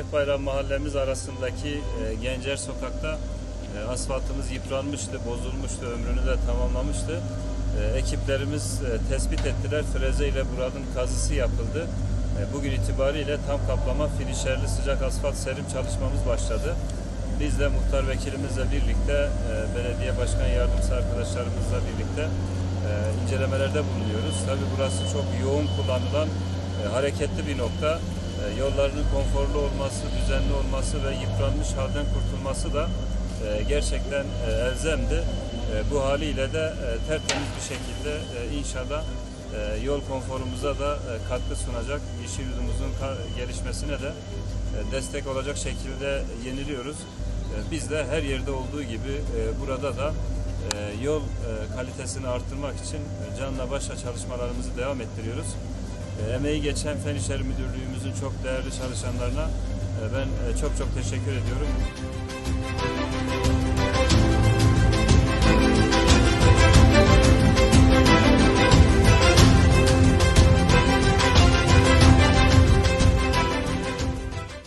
Akbayram mahallemiz arasındaki e, Gencer Sokak'ta e, asfaltımız yıpranmıştı, bozulmuştu, ömrünü de tamamlamıştı. E, ekiplerimiz tespit ettiler, freze ile buranın kazısı yapıldı. Bugün itibariyle tam kaplama finişerli sıcak asfalt serim çalışmamız başladı. Biz de muhtar vekilimizle birlikte, belediye başkan yardımcısı arkadaşlarımızla birlikte incelemelerde bulunuyoruz. Tabii burası çok yoğun kullanılan hareketli bir nokta. E, yollarının konforlu olması, düzenli olması ve yıpranmış halden kurtulması da e, gerçekten e, elzemdi. Bu haliyle de tertemiz bir şekilde inşallah yol konforumuza da katkı sunacak, yeşil yurdumuzun gelişmesine de destek olacak şekilde yeniliyoruz. Biz de her yerde olduğu gibi burada da yol kalitesini arttırmak için canla başla çalışmalarımızı devam ettiriyoruz. E, Emeği geçen Fen İşleri Müdürlüğümüzün çok değerli çalışanlarına e, ben e, çok çok teşekkür ediyorum.